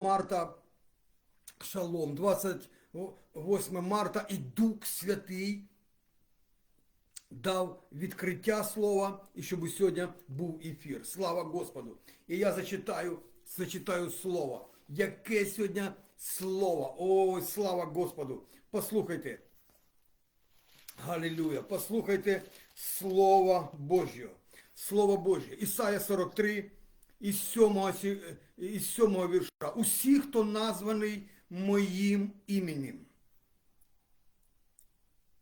марта, шалом, 28 марта, і Дух Святий дав відкриття слова, і щоб сьогодні був ефір. Слава Господу! І я зачитаю, зачитаю слово. Яке сьогодні слово? Ой, слава Господу! Послухайте. Галілюя! Послухайте Слово Божє. Слово Божє. Ісая 43, із 7, сі- із 7 вірша. Усі, хто названий моїм іменем.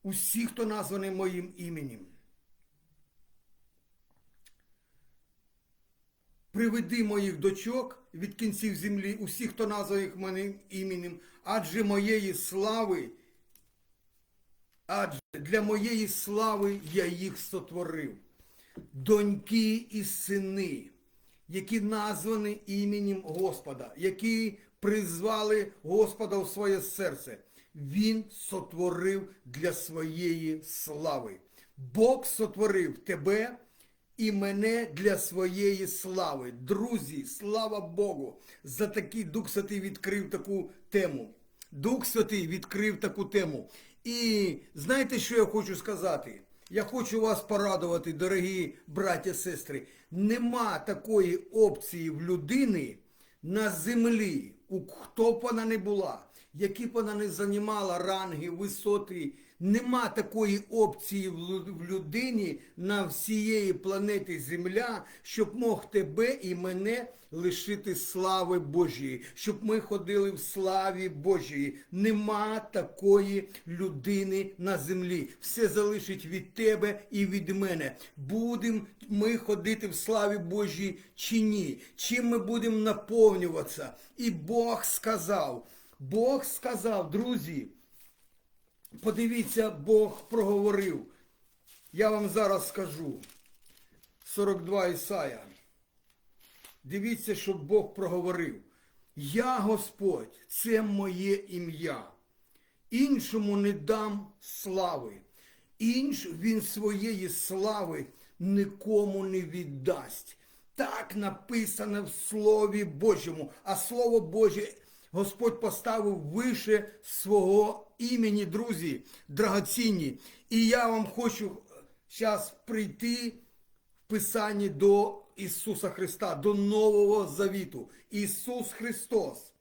Усі, хто названий моїм іменем. Приведи моїх дочок від кінців землі, усіх, хто названий моїм іменем, адже моєї слави Адже для моєї слави я їх сотворив. Доньки і сини, які названі іменем Господа, які призвали Господа в своє серце. Він сотворив для своєї слави. Бог сотворив тебе і мене для своєї слави. Друзі, слава Богу, за такий Дух Святий відкрив таку тему. Дух Святий відкрив таку тему. І знаєте, що я хочу сказати? Я хочу вас порадувати, дорогі браття сестри. Нема такої опції в людини на землі, у хто б вона не була, які б вона не займала ранги, висоти. Нема такої опції в людині на всієї планети Земля, щоб мог тебе і мене лишити слави Божої, щоб ми ходили в славі Божої. Нема такої людини на землі. Все залишить від тебе і від мене. Будемо ми ходити в славі Божій чи ні? Чим ми будемо наповнюватися? І Бог сказав. Бог сказав, друзі. Подивіться, Бог проговорив. Я вам зараз скажу. 42 Ісая. Дивіться, що Бог проговорив. Я Господь, це моє ім'я. Іншому не дам слави. Інш він своєї слави нікому не віддасть. Так написано в Слові Божому. А Слово Боже Господь поставив вище свого імені, друзі, драгоцінні. І я вам хочу зараз прийти в Писанні до Ісуса Христа, до Нового Завіту. Ісус Христос,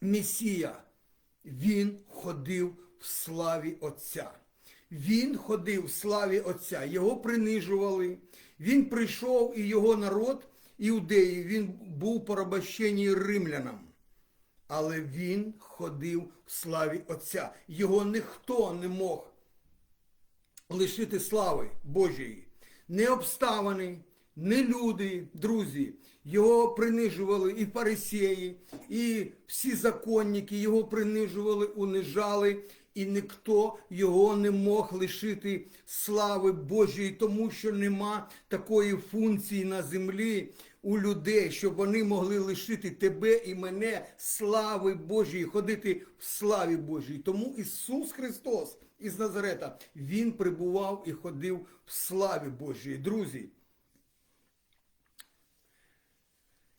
Месія, Він ходив в славі Отця. Він ходив в славі Отця. Його принижували. Він прийшов і його народ, іудеї, він був порабощений римлянам. Але він ходив в славі Отця. Його ніхто не мог лишити слави Божої. Не обставини, не люди, друзі. Його принижували і фарисеї, і всі законники його принижували, унижали, і ніхто його не мог лишити слави Божої, тому що нема такої функції на землі у людей, щоб вони могли лишити тебе і мене слави Божої, ходити в славі Божій. Тому Ісус Христос із Назарета, Він прибував і ходив в славі Божій. Друзі.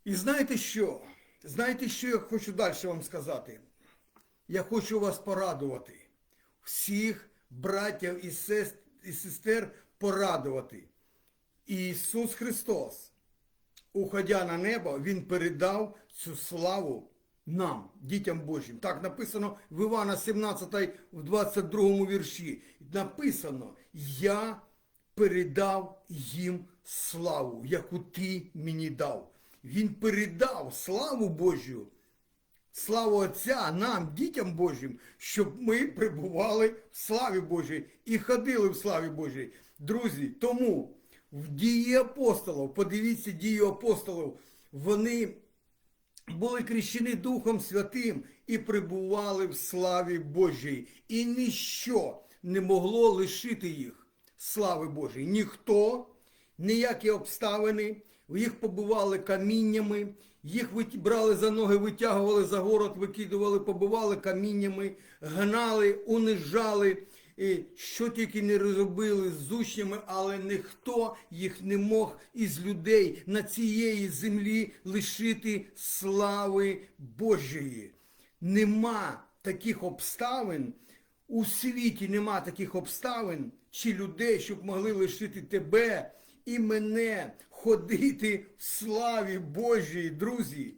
І знаєте що? Знаєте, що я хочу далі вам сказати? Я хочу вас порадувати. Всіх братів і сест- і сестер порадувати. Ісус Христос, уходя на небо, Він передав цю славу нам, дітям Божим. Так написано в Івана 17, в 22 вірші. Написано, я передав їм славу, яку ти мені дав. Він передав славу Божю, славу Отця нам, дітям Божим, щоб ми прибували в славі Божій і ходили в славі Божій. Друзі, тому в дії апостолів, подивіться дію апостолів, вони були крещені Духом Святим і прибували в славі Божій. І ніщо не могло лишити їх слави Божої. Ніхто, ніякі обставини, їх побивали каміннями, їх брали за ноги, витягували за город, викидували, побивали каміннями, гнали, унижали, і що тільки не робили з учнями, але ніхто їх не мог із людей на цієї землі лишити слави Божої. Нема таких обставин, у світі нема таких обставин чи людей, щоб могли лишити тебе і мене ходити в славі Божій, друзі.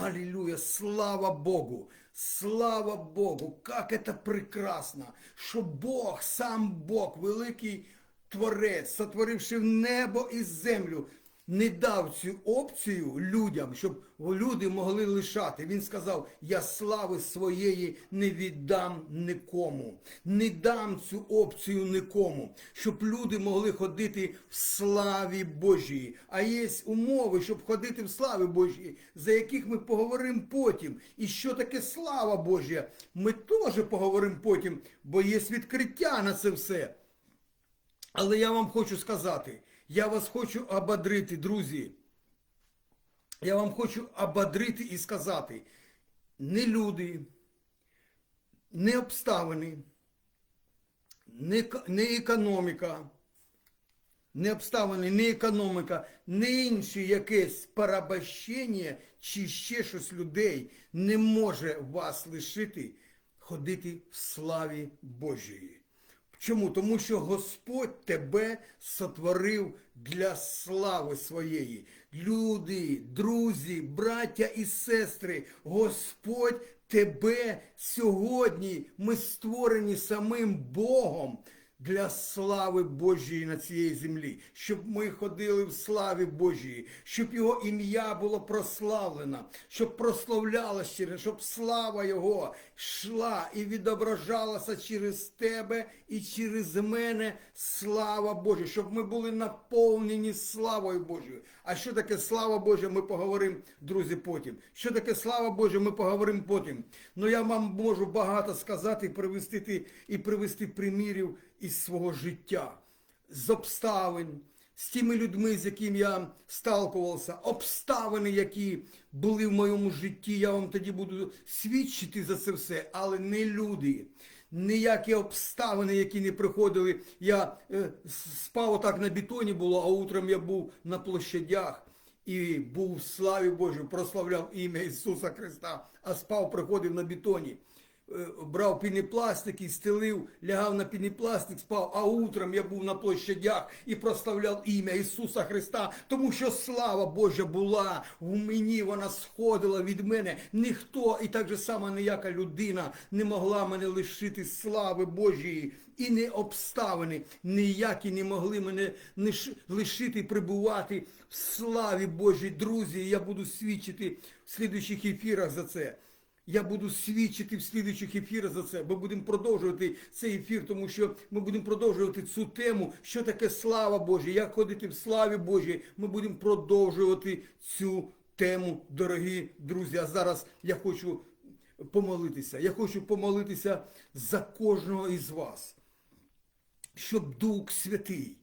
Аллилуйя, слава Богу, слава Богу, как это прекрасно, що Бог, сам Бог, великий Творець, сотворивши небо і землю, не дав цю опцію людям, щоб люди могли лишати. Він сказав, я слави своєї не віддам нікому, не дам цю опцію нікому, щоб люди могли ходити в славі Божій. А є умови, щоб ходити в славі Божій, за яких ми поговоримо потім. І що таке слава Божа? Ми теж поговоримо потім, бо є відкриття на це все. Але я вам хочу сказати, я вас хочу ободрити, друзі. Я вам хочу ободрити і сказати, не люди, не обставини, не, не економіка, не обставини, не економіка, не інше якесь порабощення чи ще щось людей не може вас лишити ходити в славі Божої. Чому? Тому що Господь тебе сотворив для слави своєї. Люди, друзі, браття і сестри, Господь тебе сьогодні, ми створені самим Богом для слави Божої на цій землі, щоб ми ходили в славі Божій, щоб Його ім'я було прославлено, щоб прославлялося через, щоб слава Його йшла і відображалася через тебе і через мене слава Божа, щоб ми були наповнені славою Божою. А що таке слава Божа, ми поговоримо, друзі, потім. Що таке слава Божа, ми поговоримо потім. Ну я вам можу багато сказати привести, і привести примірів із свого життя, з обставин, з тими людьми, з якими я сталкувався, обставини, які були в моєму житті, я вам тоді буду свідчити за це все, але не люди. Ніякі обставини, які не приходили. Я е, спав так на бетоні було, а утром я був на площадях і був в славі Божій, прославляв ім'я Ісуса Христа, а спав, приходив на бетоні. Е, брав пініпластик і стелив, лягав на пініпластик, спав, а утром я був на площадях і прославляв ім'я Ісуса Христа, тому що слава Божа була в мені, вона сходила від мене. Ніхто і так же само ніяка людина не могла мене лишити слави Божої. І не обставини ніякі не могли мене не лишити прибувати в славі Божій. Друзі, я буду свідчити в слідуючих ефірах за це. Я буду свідчити в слідуючих ефірах за це. Ми будемо продовжувати цей ефір, тому що ми будемо продовжувати цю тему, що таке слава Божа, як ходити в славі Божій. Ми будемо продовжувати цю тему, дорогі друзі. А зараз я хочу помолитися. Я хочу помолитися за кожного із вас, щоб Дух Святий,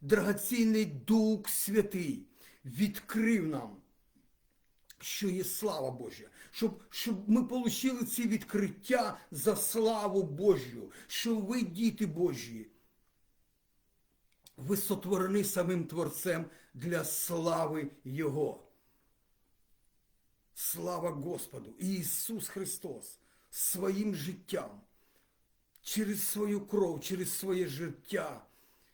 драгоцінний Дух Святий, відкрив нам що є слава Божа, щоб, щоб ми отримали ці відкриття за славу Божю, що ви, діти Божі, ви сотворені самим Творцем для слави Його. Слава Господу! І Ісус Христос своїм життям, через свою кров, через своє життя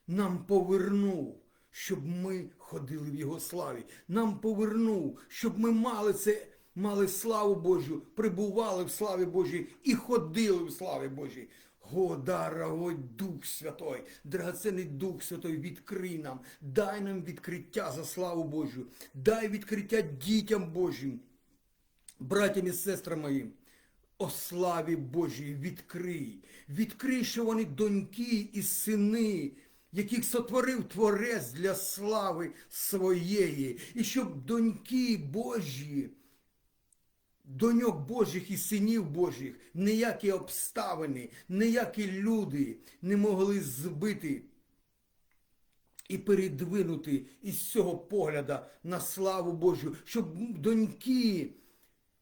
нам повернув, щоб ми ходили в Його славі. Нам повернув, щоб ми мали це, мали славу Божу, прибували в славі Божій і ходили в славі Божій. О, дорогой Дух Святой, драгоценний Дух Святой, відкрий нам, дай нам відкриття за славу Божу, дай відкриття дітям Божим, братям і сестрам моїм. О славі Божій, відкрий, відкрий, що вони доньки і сини, яких сотворив Творець для слави своєї, і щоб доньки Божі, доньок Божих і синів Божих, ніякі обставини, ніякі люди не могли збити і передвинути із цього погляда на славу Божу, щоб доньки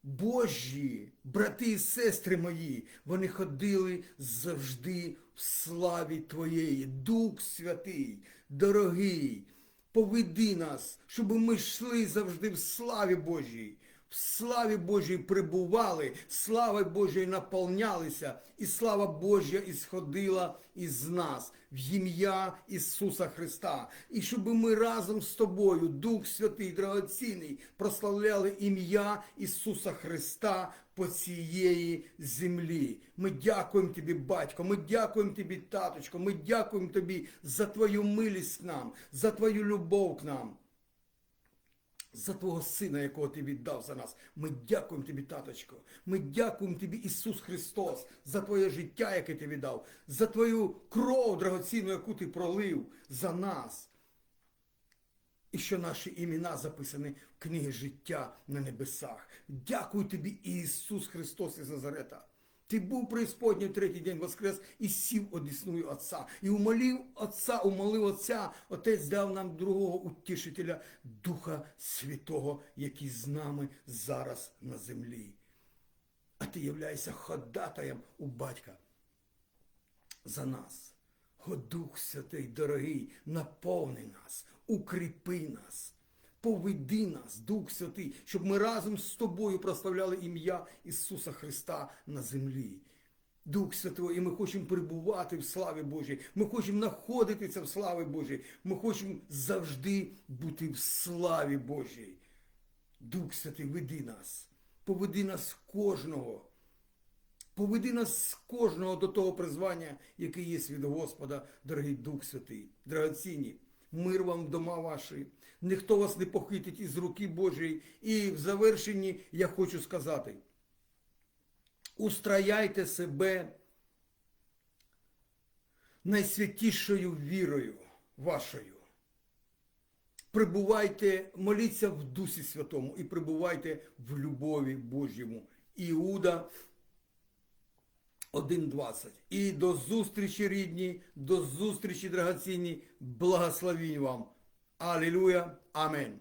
Божі, брати і сестри мої, вони ходили завжди в славі Твоєї. Дух Святий, дорогий, поведи нас, щоб ми йшли завжди в славі Божій. В славі Божій прибували, слави Божої наповнялися, і слава Божа ісходила із нас в ім'я Ісуса Христа. І щоб ми разом з тобою, Дух Святий, драгоцінний, прославляли ім'я Ісуса Христа по цієї землі. Ми дякуємо тобі, батько, ми дякуємо тобі, таточко, ми дякуємо тобі за твою милість нам, за твою любов к нам за Твого Сина, якого Ти віддав за нас. Ми дякуємо Тобі, таточко. Ми дякуємо Тобі, Ісус Христос, за Твоє життя, яке Ти віддав, за Твою кров драгоцінну, яку Ти пролив за нас. І що наші імена записані в книгі життя на небесах. Дякую тобі, Ісус Христос із Назарета. Ти був преисподній третій день воскрес і сів одісною Отця. І умолив Отця, умолив Отця, Отець дав нам другого утішителя, Духа Святого, який з нами зараз на землі. А ти являєшся ходатаєм у батька за нас. О Дух Святий, дорогий, наповни нас, укріпи нас, поведи нас, Дух Святий, щоб ми разом з тобою прославляли ім'я Ісуса Христа на землі. Дух Святий, і ми хочемо перебувати в славі Божій, ми хочемо знаходитися в славі Божій, ми хочемо завжди бути в славі Божій. Дух Святий, веди нас, поведи нас кожного. Поведи нас кожного до того призвання, яке є від Господа, дорогий Дух Святий, драгоцінні. Мир вам в дома ваші, ніхто вас не похитить із руки Божої. І в завершенні я хочу сказати: устрояйте себе найсвятішою вірою вашою. Прибувайте, моліться в Дусі Святому і прибувайте в любові Божому. Іуда 1.20. І до зустрічі, рідні, до зустрічі, драгоцінні, благословінь вам. Алілуя. Амінь.